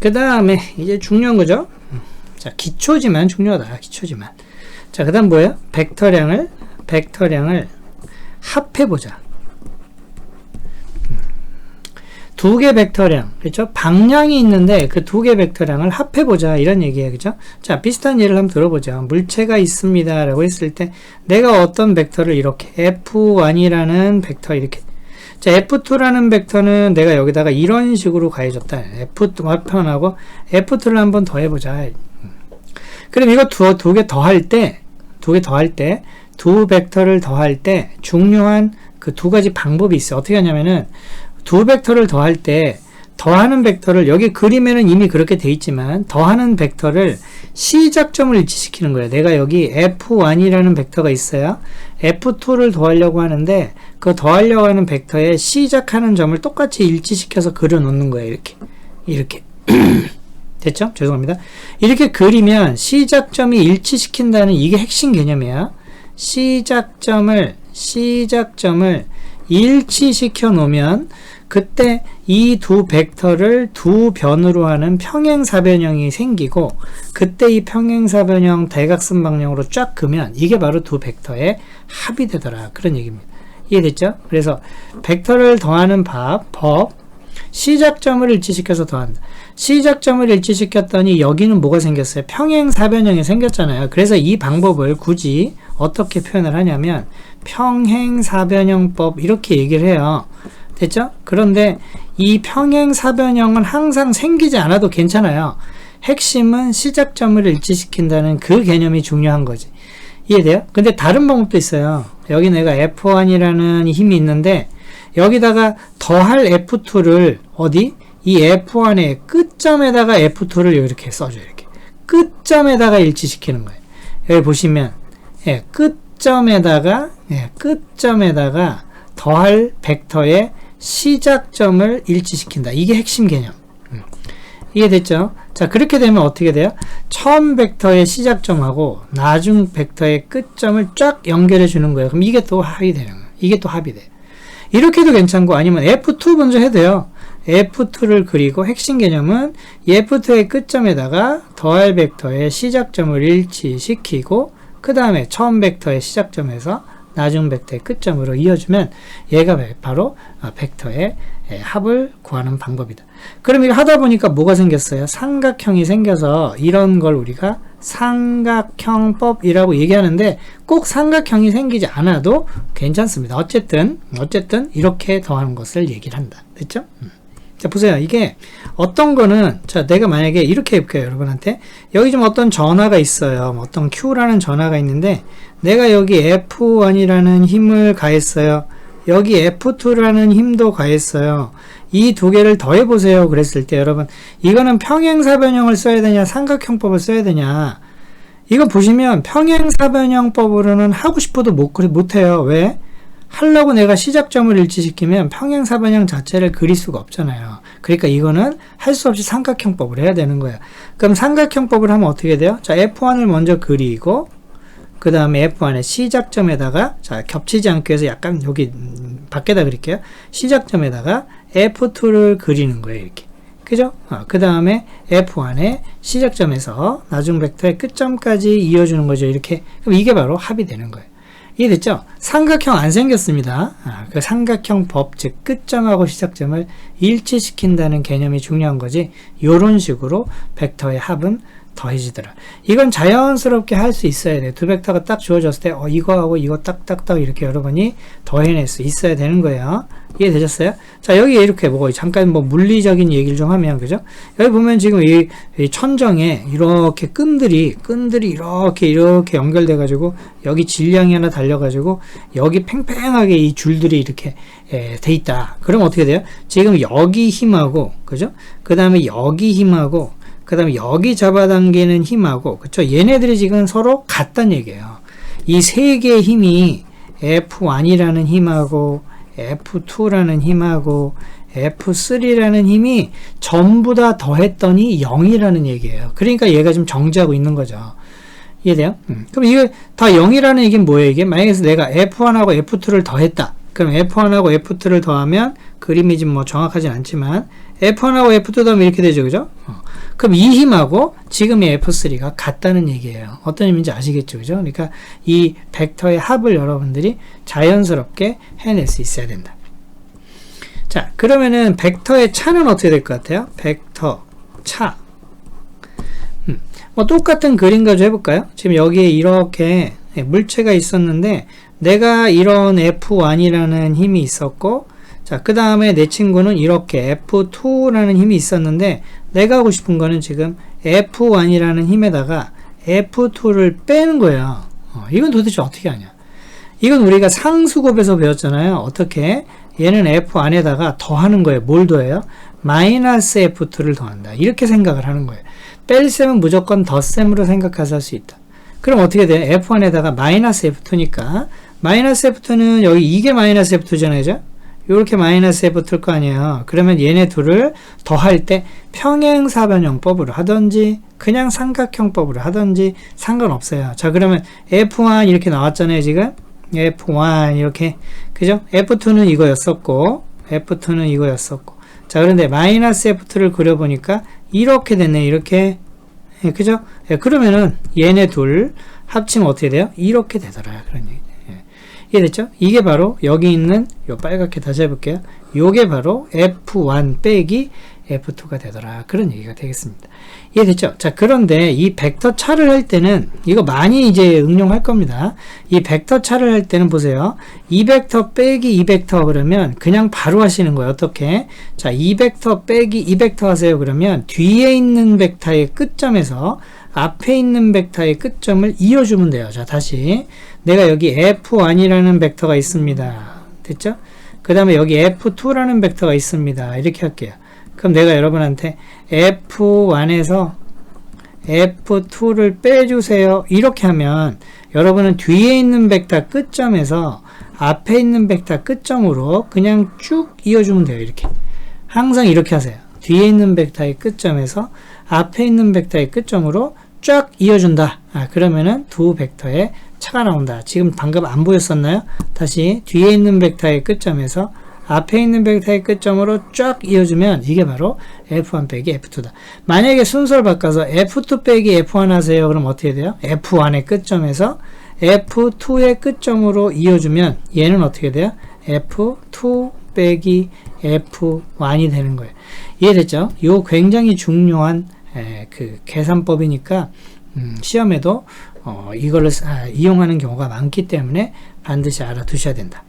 그 다음에 이제 중요한 거죠. 자, 기초지만 중요하다. 기초지만. 자, 그 다음 뭐예요? 벡터량을, 벡터량을 합해보자. 두 개 벡터량, 그렇죠? 방량이 있는데 그 두 개 벡터량을 합해보자 이런 얘기예요, 그렇죠? 자, 비슷한 예를 한번 들어보죠. 물체가 있습니다라고 했을 때 내가 어떤 벡터를 이렇게 F1이라는 벡터 이렇게 자, F2라는 벡터는 내가 여기다가 이런 식으로 가해줬다. F2 화편하고 F2를 한번 더 해보자. 그럼 이거 두, 두 개 더 할 때, 두 개 더 할 때, 두 벡터를 더 할 때 중요한 그 두 가지 방법이 있어. 어떻게 하냐면은 두 벡터를 더 할 때 더하는 벡터를 여기 그림에는 이미 그렇게 돼 있지만 더하는 벡터를 시작점을 일치시키는 거예요. 내가 여기 F1이라는 벡터가 있어요. F2를 더하려고 하는데 그 더하려고 하는 벡터의 시작하는 점을 똑같이 일치시켜서 그려 놓는 거예요. 이렇게. 이렇게. 됐죠? 죄송합니다. 이렇게 그리면 시작점이 일치시킨다는 이게 핵심 개념이야. 시작점을 시작점을 일치시켜 놓으면 그때 이 두 벡터를 두 변으로 하는 평행사변형이 생기고 그때 이 평행사변형 대각선 방향으로 쫙 그면 이게 바로 두 벡터의 합이 되더라. 그런 얘기입니다. 이해됐죠? 그래서 벡터를 더하는 법, 법 시작점을 일치시켜서 더한다. 시작점을 일치시켰더니 여기는 뭐가 생겼어요? 평행사변형이 생겼잖아요. 그래서 이 방법을 굳이 어떻게 표현을 하냐면 평행사변형법 이렇게 얘기를 해요 됐죠? 그런데 이 평행사변형은 항상 생기지 않아도 괜찮아요. 핵심은 시작점을 일치시킨다는 그 개념이 중요한 거지. 이해돼요? 근데 다른 방법도 있어요. 여기 내가 F1이라는 힘이 있는데 여기다가 더할 F2를 어디? 이 F1의 끝점에다가 F2를 이렇게 써줘 이렇게 끝점에다가 일치시키는 거예요. 여기 보시면 예, 끝점에다가 예, 끝점에다가 더할 벡터의 시작점을 일치시킨다. 이게 핵심 개념. 음. 이해됐죠? 자, 그렇게 되면 어떻게 돼요? 처음 벡터의 시작점하고 나중 벡터의 끝점을 쫙 연결해 주는 거예요. 그럼 이게 또 합이 되는 거예요. 이게 또 합이 돼. 이렇게도 괜찮고 아니면 F2 먼저 해도 돼요. F2를 그리고 핵심 개념은 F2의 끝점에다가 더할 벡터의 시작점을 일치시키고 그 다음에 처음 벡터의 시작점에서 나중 벡터의 끝점으로 이어주면 얘가 바로 어, 벡터의 합을 구하는 방법이다. 그럼 이거 하다 보니까 뭐가 생겼어요? 삼각형이 생겨서 이런 걸 우리가 삼각형법이라고 얘기하는데 꼭 삼각형이 생기지 않아도 괜찮습니다. 어쨌든 어쨌든 이렇게 더하는 것을 얘기를 한다. 됐죠? 음. 자 보세요. 이게 어떤 거는 자 내가 만약에 이렇게 해볼게요 여러분한테. 여기 좀 어떤 전화가 있어요. 뭐 어떤 Q라는 전화가 있는데 내가 여기 F1이라는 힘을 가했어요. 여기 F2라는 힘도 가했어요. 이 두 개를 더해 보세요. 그랬을 때 여러분 이거는 평행사변형을 써야 되냐 삼각형법을 써야 되냐. 이거 보시면 평행사변형법으로는 하고 싶어도 못, 못해요. 왜? 하려고 내가 시작점을 일치시키면 평행사변형 자체를 그릴 수가 없잖아요. 그러니까 이거는 할 수 없이 삼각형법을 해야 되는 거야. 그럼 삼각형법을 하면 어떻게 돼요? 자, F1을 먼저 그리고 그 다음에 F1의 시작점에다가 자 겹치지 않기 위해서 약간 여기 밖에다 그릴게요. 시작점에다가 F2를 그리는 거예요. 이렇게. 그죠? 어, 그 다음에 F1의 시작점에서 나중 벡터의 끝점까지 이어주는 거죠. 이렇게. 그럼 이게 바로 합이 되는 거예요. 이해됐죠? 삼각형 안 생겼습니다. 아, 그 삼각형 법, 즉 끝점하고 시작점을 일치시킨다는 개념이 중요한 거지. 이런 식으로 벡터의 합은 더해지더라. 이건 자연스럽게 할 수 있어야 돼. 두 벡터가 딱 주어졌을 때, 어, 이거하고 이거 딱딱딱 이렇게 여러분이 더해낼 수 있어야 되는 거예요. 이해되셨어요? 자, 여기 이렇게 뭐, 잠깐 뭐 물리적인 얘기를 좀 하면, 그죠? 여기 보면 지금 이, 이 천정에 이렇게 끈들이, 끈들이 이렇게, 이렇게 연결돼가지고, 여기 질량이 하나 달려가지고, 여기 팽팽하게 이 줄들이 이렇게 에, 돼 있다. 그럼 어떻게 돼요? 지금 여기 힘하고, 그죠? 그 다음에 여기 힘하고, 그 다음에 여기 잡아당기는 힘하고 그쵸 얘네들이 지금 서로 같단 얘기예요 이 세 개의 힘이 F1이라는 힘하고 F2라는 힘하고 F3라는 힘이 전부 다 더했더니 0이라는 얘기예요 그러니까 얘가 좀 정지하고 있는 거죠 이해돼요? 음. 그럼 이게 다 0이라는 얘기는 뭐예요 이게? 만약에 내가 F1하고 F2를 더했다 그럼 F1하고 F2를 더하면 그림이 좀뭐 정확하진 않지만 F1하고 F2 더하면 이렇게 되죠 그죠? 어. 그럼 이 힘하고 지금의 F3가 같다는 얘기예요. 어떤 의미인지 아시겠죠? 그죠? 그러니까 이 벡터의 합을 여러분들이 자연스럽게 해낼 수 있어야 된다. 자, 그러면은 벡터의 차는 어떻게 될 것 같아요? 벡터 차. 음, 뭐 똑같은 그림 가지고 해볼까요? 지금 여기에 이렇게 예, 물체가 있었는데 내가 이런 F1이라는 힘이 있었고 자, 그 다음에 내 친구는 이렇게 F2라는 힘이 있었는데 내가 하고 싶은 거는 지금 F1이라는 힘에다가 F2를 빼는 거예요. 어, 이건 도대체 어떻게 하냐? 이건 우리가 상수급에서 배웠잖아요. 어떻게? 얘는 F 안에다가 더하는 거예요. 뭘 더해요? 마이너스 F2를 더한다. 이렇게 생각을 하는 거예요. 뺄셈은 무조건 덧셈으로 생각해서 할 수 있다. 그럼 어떻게 돼? F 안에다가 마이너스 F2니까 마이너스 F2는 여기 이게 마이너스 F2잖아요. 이렇게 마이너스 F2일 거 아니에요. 그러면 얘네 둘을 더할 때 평행사변형법으로 하든지 그냥 삼각형법으로 하든지 상관없어요. 자 그러면 F1 이렇게 나왔잖아요. 지금 F1 이렇게 그죠? F2는 이거였었고 F2는 이거였었고 자 그런데 마이너스 F2를 그려보니까 이렇게 됐네 이렇게 예, 그죠? 예, 그러면은 얘네 둘 합치면 어떻게 돼요? 이렇게 되더라 그런 얘기 예. 이해됐죠? 이게 바로 여기 있는 요 빨갛게 다시 해볼게요. 요게 바로 F1 빼기 F2가 되더라. 그런 얘기가 되겠습니다. 이해됐죠? 자 그런데 이 벡터 차를 할 때는 이거 많이 이제 응용할 겁니다. 이 벡터 차를 할 때는 보세요. 이 벡터 빼기 이 벡터 그러면 그냥 바로 하시는 거예요. 어떻게? 자 이 벡터 빼기 이 벡터 하세요. 그러면 뒤에 있는 벡터의 끝점에서 앞에 있는 벡터의 끝점을 이어주면 돼요 자 다시 내가 여기 F1이라는 벡터가 있습니다 됐죠? 그 다음에 여기 F2라는 벡터가 있습니다 이렇게 할게요 그럼 내가 여러분한테 F1에서 F2를 빼주세요. 이렇게 하면 여러분은 뒤에 있는 벡터 끝점에서 앞에 있는 벡터 끝점으로 그냥 쭉 이어주면 돼요. 이렇게. 항상 이렇게 하세요. 뒤에 있는 벡터의 끝점에서 앞에 있는 벡터의 끝점으로 쫙 이어준다. 아, 그러면은 두 벡터의 차가 나온다. 지금 방금 안 보였었나요? 다시 뒤에 있는 벡터의 끝점에서 앞에 있는 벡터의 끝점으로 쫙 이어주면 이게 바로 F1 빼기 F2다. 만약에 순서를 바꿔서 F2 빼기 F1 하세요. 그럼 어떻게 돼요? F1의 끝점에서 F2의 끝점으로 이어주면 얘는 어떻게 돼요? F2 빼기 F1이 되는 거예요. 이해됐죠? 이 굉장히 중요한 에, 그 계산법이니까 음, 시험에도 어, 이걸로 아, 이용하는 경우가 많기 때문에 반드시 알아두셔야 된다.